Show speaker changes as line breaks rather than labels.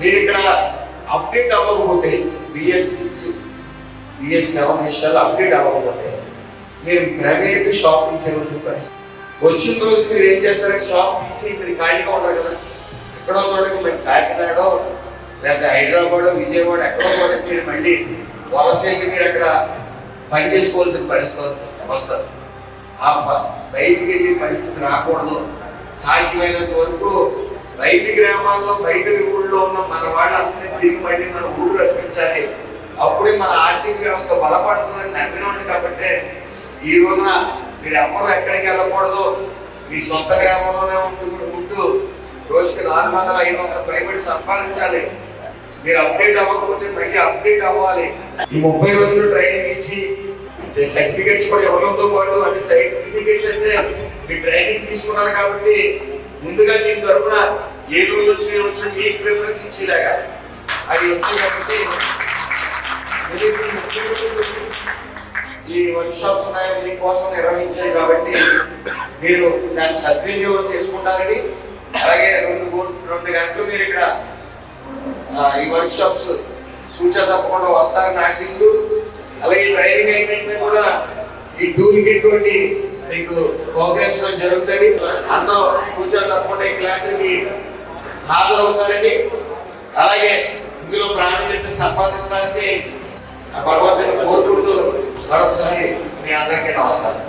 మీరు ఇక్కడ అప్డేట్ అవ్వకపోతే బిఎస్ సిక్స్ బిఎస్ సెవెన్ విషయాలు అప్డేట్ అవ్వకపోతే మీరు ప్రైవేట్ షాప్ తీసేవలసిన పరిస్థితి వచ్చిన రోజు మీరు ఏం చేస్తారంటే షాప్ తీసి మీరు ఖాళీగా ఉంటారు కదా. ఎక్కడో చోటకి మీరు కాకినాడో లేదా హైదరాబాద్ విజయవాడ ఎక్కడో చోటకి మీరు మళ్ళీ వలస మీరు అక్కడ పని చేసుకోవాల్సిన పరిస్థితి వస్తారు. ఆ బయటికి వెళ్ళే పరిస్థితి రాకూడదు. సాధ్యమైనంత వరకు బయట గ్రామాల్లో బయట ఊళ్ళో ఉన్న మన వాళ్ళందరినీ తిరిగి మళ్ళీ మన ఊరు రప్పించాలి. అప్పుడే మన ఆర్థిక వ్యవస్థ బలపడుతుందని నమ్మినోండి కాబట్టి ఈ రోజున మీరు ఎవరు ఎక్కడికి వెళ్ళకూడదు. మీ సొంత గ్రామంలోనే ఉంటూ ఉంటూ రోజుకి నాలుగు వందల ఐదు వందల పైబడి సంపాదించాలి. మీరు అప్డేట్ అవ్వకపోతే మళ్ళీ అప్డేట్ అవ్వాలి. ఈ ముప్పై రోజులు ట్రైనింగ్ ఇచ్చి సర్టిఫికేట్స్ కూడా ఇవ్వడంతో పాటు అంటే సర్టిఫికేట్స్ అయితే మీరు ట్రైనింగ్ తీసుకున్నారు కాబట్టి ముందుగా మీ తరపున ఏ రోజు వచ్చి వచ్చిన మీకు ప్రిఫరెన్స్ ఇచ్చేలాగా. అది ఉంది కాబట్టి ఈ వర్క్ షాప్స్ ఉన్నాయి మీకోసం నిర్వహించాయి కాబట్టి మీరు దాన్ని సద్వినియోగం చేసుకుంటారని అలాగే రెండు రెండు గంటలు మీరు ఇక్కడ ఈ వర్క్ షాప్స్ సూచన తప్పకుండా వస్తారని ఆశిస్తూ అలాగే ట్రైనింగ్ అయిన కూడా ఈ టూల్ ఎటువంటి మీకు ప్రోగ్రామ్స్ జరుగుతుంది. అందరూ సూచన తప్పకుండా ఈ క్లాసుకి హాజరవుతారండి అలాగే ఇందులో ప్రావీణ్యత సంపాదిస్తారంటే ఆ భగవంతుని కోరుకుంటూ మరొకసారి మీ అందరికీ నమస్కారం.